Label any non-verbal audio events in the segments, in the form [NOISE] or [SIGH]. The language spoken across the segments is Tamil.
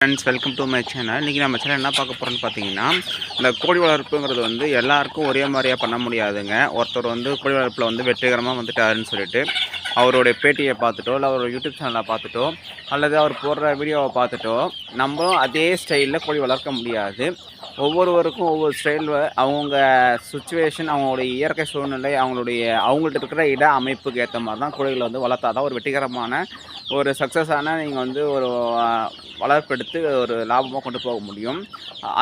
Friends welcome to my channel இன்றைக்கி நம்ம சேனல் என்ன பார்க்க போகிறோம்னு பார்த்தீங்கன்னா இந்த கோழி வளர்ப்புங்கிறது வந்து எல்லாருக்கும் ஒரே மாதிரியாக பண்ண முடியாதுங்க. ஒருத்தர் வந்து கோழி வளர்ப்பில் வந்து வெற்றிகரமாக வந்துட்டாருன்னு சொல்லிட்டு அவருடைய பேட்டியை பார்த்துட்டோ இல்லை அவரோட யூடியூப் சேனலை பார்த்துட்டோ அல்லது அவர் போடுற வீடியோவை பார்த்துட்டோ நம்மளும் அதே ஸ்டைலில் கோழி வளர்க்க முடியாது. ஒவ்வொருவருக்கும் ஒவ்வொரு ஸ்டைல் அவங்க சுச்சுவேஷன் அவங்களுடைய இயற்கை சூழ்நிலை அவங்களுடைய அவங்கள்ட்ட இருக்கிற இட அமைப்புக்கு ஏற்ற மாதிரி தான் கோழிகளை வந்து வளர்த்தா தான் ஒரு வெற்றிகரமான ஒரு சக்ஸஸான நீங்கள் வந்து ஒரு வளர்ப்பெடுத்து ஒரு லாபமாக கொண்டு போக முடியும்.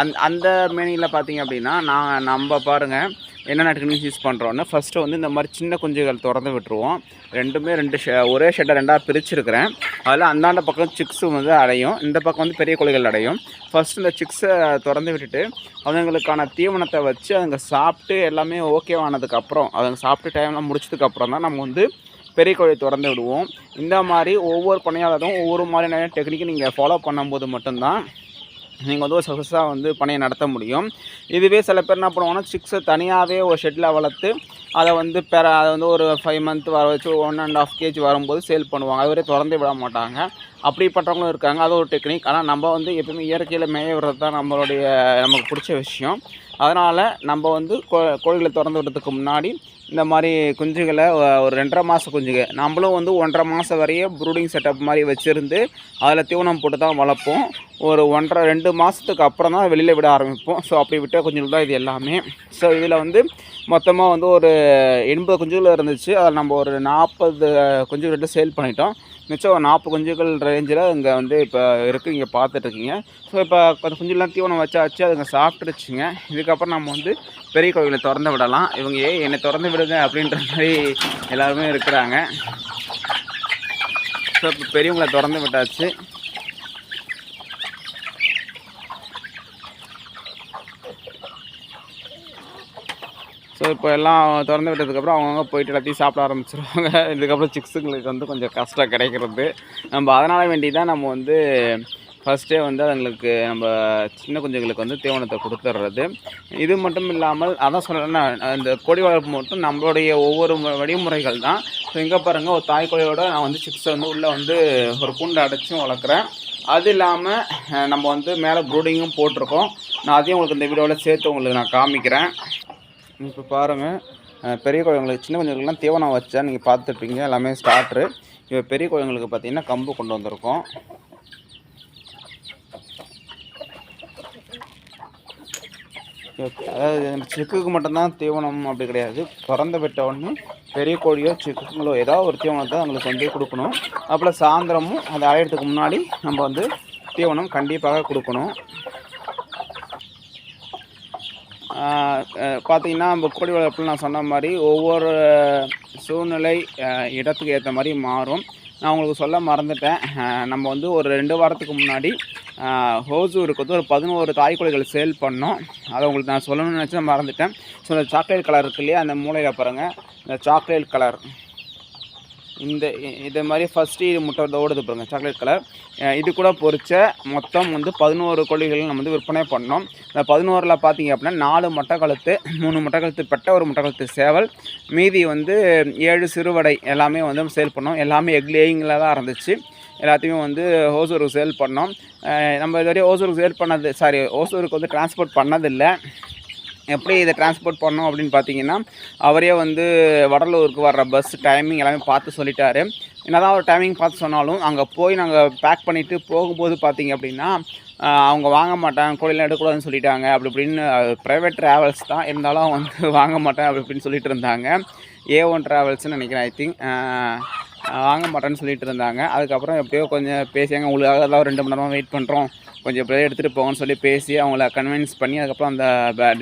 அந் அந்த மேனியில் பார்த்தீங்க அப்படின்னா நான் நம்ம பாருங்கள் என்னென்ன டெக்னிக்ஸ் யூஸ் பண்ணுறோன்னா ஃபஸ்ட்டு வந்து இந்த மாதிரி சின்ன குஞ்சுகள் திறந்து விட்டுருவோம். ரெண்டுமே ரெண்டு ஷெ ஒரே ஷெட்டை ரெண்டாக பிரிச்சிருக்கிறேன். அதில் அந்தாண்ட பக்கம் சிக்ஸும் வந்து அடையும். இந்த பக்கம் வந்து பெரிய கோழிகள் அடையும். ஃபஸ்ட்டு இந்த சிக்ஸை திறந்து விட்டுட்டு அதுங்களுக்கான தீவனத்தை வச்சு அதுங்க சாப்பிட்டு எல்லாமே ஓகேவானதுக்கப்புறம் அதுங்க சாப்பிட்டு டைம்லாம் முடிச்சதுக்கப்புறம் தான் நம்ம வந்து பெரிய கோழி திறந்து விடுவோம். இந்த மாதிரி ஒவ்வொரு பணியாளரும் ஒவ்வொரு மாதிரியான டெக்னிக்கு நீங்கள் ஃபாலோ பண்ணும்போது மட்டும்தான் நீங்கள் வந்து ஒரு சக்ஸஸாக வந்து பணியை நடத்த முடியும். இதுவே சில பேர் என்ன பண்ணுவாங்கன்னா சிக்ஸை தனியாகவே ஒரு ஷெட்டில் வளர்த்து அதை வந்து பெற அதை வந்து ஒரு ஃபைவ் மந்த் வர வச்சு ஒன் அண்ட் ஆஃப் கேஜி வரும்போது சேல் பண்ணுவாங்க. அதுவரை திறந்து விட மாட்டாங்க. அப்படிப்பட்டவங்களும் இருக்காங்க. அது ஒரு டெக்னிக் ஆனால் நம்ம வந்து எப்பவுமே இயற்கையில் மேய விடுறது தான் நம்மளுடைய நமக்கு பிடிச்ச விஷயம். அதனால் நம்ம வந்து கோ கோழிகளை திறந்து விடுறதுக்கு முன்னாடி இந்த மாதிரி குஞ்சுகளை ஒரு ரெண்டரை மாத குஞ்சுங்க நம்மளும் வந்து ஒன்றரை மாதம் வரையே ப்ரூடிங் செட்டப் மாதிரி வச்சுருந்து அதில் தீவனம் போட்டு தான் வளர்ப்போம். ஒரு ஒன்றரை ரெண்டு மாதத்துக்கு அப்புறம் தான் வெளியில் விட ஆரம்பிப்போம். ஸோ அப்படி விட்ட குஞ்சுகள் தான் இது எல்லாமே. ஸோ இதில் வந்து மொத்தமாக வந்து ஒரு எண்பது குஞ்சுகள் இருந்துச்சு. அதில் நம்ம ஒரு நாற்பது குஞ்சுகள்கிட்ட சேல் பண்ணிட்டோம். மிச்சம் ஒரு நாற்பது குஞ்சுகள் ரேஞ்சில் இங்கே வந்து இப்போ இருக்குது இங்கே பார்த்துட்ருக்கீங்க ஸோ இப்போ கொஞ்சம் குஞ்சுலாம் தீவனம் வச்சாச்சு. அதுங்க சாப்பிட்டுருச்சுங்க. இதுக்கப்புறம் நம்ம வந்து பெரிய கோவிலை திறந்து விடலாம். இவங்க ஏ என்னை திறந்து விடுங்க அப்படின்ற மாதிரி எல்லாருமே இருக்கிறாங்க. ஸோ இப்போ பெரியவங்களை திறந்து விட்டாச்சு. ஸோ இப்போ எல்லாம் திறந்து விட்டதுக்கப்புறம் அவங்கவுங்க போயிட்டு எல்லாத்தையும் சாப்பிட ஆரம்பிச்சிருவாங்க. [LAUGHS] இதுக்கப்புறம் சிக்ஸுங்களுக்கு வந்து கொஞ்சம் கஷ்டம் கிடைக்கிறது. நம்ம அதனால் வேண்டி தான் நம்ம வந்து ஃபஸ்ட்டே வந்து அதுங்களுக்கு நம்ம சின்ன குஞ்சுங்களுக்கு வந்து தீவனத்தை கொடுத்துட்றது இது மட்டும் இல்லாமல் அதான் சொல்கிறேன்னா இந்த கோழி வளர்ப்பு மட்டும் நம்மளுடைய ஒவ்வொரு வழிமுறைகள் தான். ஸோ இங்கே பாருங்கள் ஒரு தாய் கோழியோட நான் வந்து சிக்ஸை வந்து உள்ளே வந்து ஒரு கூண்டு அடைச்சும் வளர்க்குறேன். அது இல்லாமல் நம்ம வந்து மேலே ப்ரூடிங்கும் போட்டிருக்கோம். நான் அதையும் உங்களுக்கு இந்த வீடியோவில் சேர்த்து உங்களுக்கு நான் காமிக்கிறேன். இப்போ பாருங்கள் பெரிய குழந்தைங்களுக்கு சின்ன குழந்தைங்களுக்குலாம் தீவனம் வச்சா நீங்கள் பார்த்துருப்பீங்க. எல்லாமே ஸ்டார்ட்ரு இப்போ பெரிய குழந்தைங்களுக்கு பார்த்தீங்கன்னா கம்பு கொண்டு வந்திருக்கோம். அதாவது செக்குக்கு சிக்குக்கு மட்டும்தான் தீவனம் அப்படி கிடையாது. பிறந்த விட்ட பெரிய கோழியோ சிக்குங்களோ ஏதாவது ஒரு தீவனத்தை அவங்களுக்கு வந்து கொடுக்கணும். அப்புறம் சாயந்தரமும் அந்த அடையிறதுக்கு முன்னாடி நம்ம வந்து தீவனம் கண்டிப்பாக கொடுக்கணும். பார்த்திங்கன்னா நம்ம கோடி வளர்ப்பில் நான் சொன்ன மாதிரி ஒவ்வொரு சூழ்நிலை இடத்துக்கு ஏற்ற மாதிரி மாறும். நான் உங்களுக்கு சொல்ல மறந்துட்டேன். நம்ம வந்து ஒரு ரெண்டு வாரத்துக்கு முன்னாடி ஹோசூருக்கு வந்து ஒரு பதினோரு தாய்க்கோழிகள் சேல் பண்ணோம். அதை உங்களுக்கு நான் சொல்லணும்னு நினச்சி நான் மறந்துட்டேன். ஸோ இந்த சாக்லேட் கலர் இருக்கு இல்லையா அந்த மூலையில் பாருங்கள் இந்த சாக்லேட் கலர் இந்த இ- இது மாதிரி ஃபஸ்ட்டு இது முட்டை வந்து ஓடுது பாருங்கள் சாக்லேட் கலர் இது கூட பொறிச்ச மொத்தம் வந்து பதினோரு கோழிகள் நம்ம வந்து விற்பனை பண்ணோம். இந்த பதினோரில் பார்த்தீங்க அப்படின்னா நாலு முட்டை கழுத்து மூணு முட்டை கழுத்து பெட்ட ஒரு முட்டை கழுத்து சேவல். மீதி வந்து ஏழு சிறுவடை எல்லாமே வந்து சேல் பண்ணோம். எல்லாமே எக் லேயிங்கில் தான் இருந்துச்சு. எல்லாத்தையுமே வந்து ஓசூருக்கு சேல் பண்ணோம். நம்ம இது வரையும் ஓசூருக்கு சேல் பண்ணது சாரி ஓசூருக்கு வந்து டிரான்ஸ்போர்ட் பண்ணதில்லை. எப்படி இதை டிரான்ஸ்போர்ட் பண்ணோம் அப்படின்னு பார்த்தீங்கன்னா அவரே வந்து வடலூருக்கு வர்ற பஸ் டைமிங் எல்லாமே பார்த்து சொல்லிட்டாரு. என்னதான் ஒரு டைமிங் பார்த்து சொன்னாலும் அங்கே போய் நாங்கள் பேக் பண்ணிவிட்டு போகும்போது பார்த்தீங்க அப்படின்னா அவங்க வாங்க மாட்டாங்க கோழிலாம் எடுக்கக்கூடாதுன்னு சொல்லிட்டாங்க. அப்படி இப்படின்னு ப்ரைவேட் ட்ராவல்ஸ் தான். இருந்தாலும் வந்து வாங்க மாட்டேன் அப்படி இப்படின்னு சொல்லிட்டு இருந்தாங்க. ஏ ஒன் ட்ராவல்ஸ்னு நினைக்கிறேன் ஐ திங்க் வாங்க மாட்டேன்னு சொல்லிட்டு இருந்தாங்க. அதுக்கப்புறம் எப்படியோ கொஞ்சம் பேசியாங்க உங்களுக்காக எல்லாம் ரெண்டு மணி நேரமாக வெயிட் பண்ணுறோம் கொஞ்சம் எப்படியோ எடுத்துகிட்டு போங்கன்னு சொல்லி பேசி அவங்கள கன்வின்ஸ் பண்ணி அதுக்கப்புறம் அந்த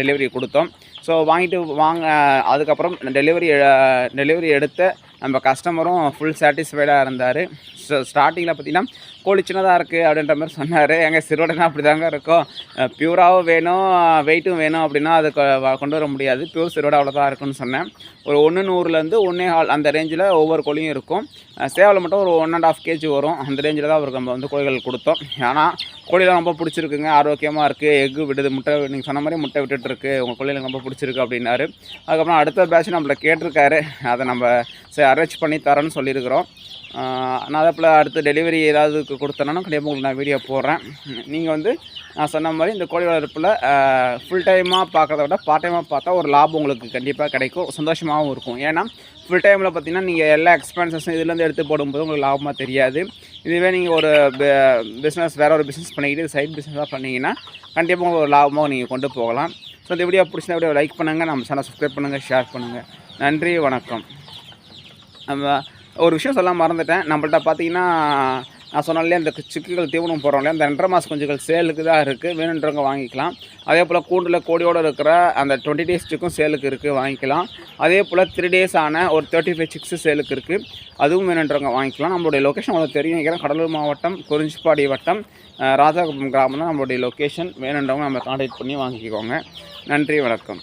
டெலிவரி கொடுத்தோம். ஸோ வாங்கிட்டு வாங்க அதுக்கப்புறம் டெலிவரி டெலிவரி எடுத்த நம்ம கஸ்டமரும் ஃபுல் சாட்டிஸ்ஃபைடாக இருந்தார். ஸோ ஸ்டார்டிங்கில் பார்த்தீங்கன்னா கோழி சின்னதாக இருக்குது அப்படின்ற மாதிரி சொன்னார். எங்கள் சிறுவடைனா அப்படி தாங்க இருக்கும் பியூராகவும் வேணும் வெயிட்டும் வேணும் அப்படின்னா அது கொண்டு வர முடியாது. பியூர் சிறுவடை அவ்வளோதான் இருக்குன்னு சொன்னேன். ஒரு ஒன்று நூறுலேருந்து ஒன்றே ஹால் அந்த ரேஞ்சில் ஒவ்வொரு கோழியும் இருக்கும். சேவலை மட்டும் ஒரு ஒன் அண்ட் ஆஃப் கேஜி வரும். அந்த ரேஞ்சில் தான் அவருக்கு நம்ம வந்து கோழிகள் கொடுத்தோம். ஆனால் கோழிலாம் ரொம்ப பிடிச்சிருக்குங்க. ஆரோக்கியமாக இருக்குது எக்கு விடுது முட்டை நீங்கள் சொன்ன மாதிரி முட்டை விட்டுட்டுருக்கு உங்கள் கோழியில் ரொம்ப பிடிச்சிருக்கு அப்படின்னாரு. அதுக்கப்புறம் அடுத்த பேட்ச் நம்மளை கேட்டிருக்காரு. அதை நம்ம அரேஞ்ச் பண்ணி தரேன்னு சொல்லியிருக்கிறோம். நான் அதே போல் அடுத்து டெலிவரி ஏதாவது கு- கொடுத்தேன்னா கண்டிப்பாக உங்களுக்கு நான் வீடியோ போடுறேன். நீங்கள் வந்து நான் சொன்ன மாதிரி இந்த கோழி வளர்ப்பில் ஃபுல் டைமாக பார்க்குறத விட பார்ட் டைமாக பார்த்தா ஒரு லாபம் உங்களுக்கு கண்டிப்பாக கிடைக்கும். சந்தோஷமாகவும் இருக்கும். ஏன்னா ஃபுல் டைமில் பார்த்தீங்கன்னா நீங்கள் எல்லா எக்ஸ்பென்சஸும் இதுலேருந்து எடுத்து போடும்போது உங்களுக்கு லாபமாக தெரியாது. இதுவே நீங்கள் ஒரு பிஸ்னஸ் வேறு ஒரு பிஸ்னஸ் பண்ணிக்கிட்டு சைட் பிஸ்னஸாக பண்ணீங்கன்னா கண்டிப்பாக உங்களுக்கு ஒரு லாபமாக நீங்கள் கொண்டு போகலாம். ஸோ இந்த வீடியோ பிடிச்சா வீடியோ லைக் பண்ணுங்கள் நம்ம சேனல் சப்ஸ்கிரைப் பண்ணுங்கள் ஷேர் பண்ணுங்கள் நன்றி வணக்கம். ஒரு விஷயம் சொல்ல மறந்துட்டேன். நம்மள்ட்ட பார்த்தீங்கன்னா நான் சொன்னாலே அந்த இந்த சிக்குகள் தீவனம் போடுறோம் இல்லையா அந்த ரெண்டரை மாதம் குஞ்சுகள் சேலுக்கு தான் இருக்குது வேணுன்றவங்க வாங்கிக்கலாம். அதே போல் கூண்டில் கோடியோடு இருக்கிற அந்த டுவெண்ட்டி டேஸ் சிக்கும் சேலுக்கு இருக்குது வாங்கிக்கலாம். அதே போல் த்ரீ டேஸ் ஆன ஒரு தேர்ட்டி ஃபைவ் சிக்ஸு சேலுக்கு இருக்குது அதுவும் வேணுன்றவங்க வாங்கிக்கலாம். நம்மளுடைய லொக்கேஷன் உங்களுக்கு தெரியும். ஏன்னா கடலூர் மாவட்டம் குறிஞ்சிப்பாடி வட்டம் ராஜாகுப்பம் கிராமம் தான் நம்மளுடைய லொக்கேஷன் வேணுன்றவங்க நம்ம கான்டாக்ட் பண்ணி வாங்கிக்கோங்க. நன்றி வணக்கம்.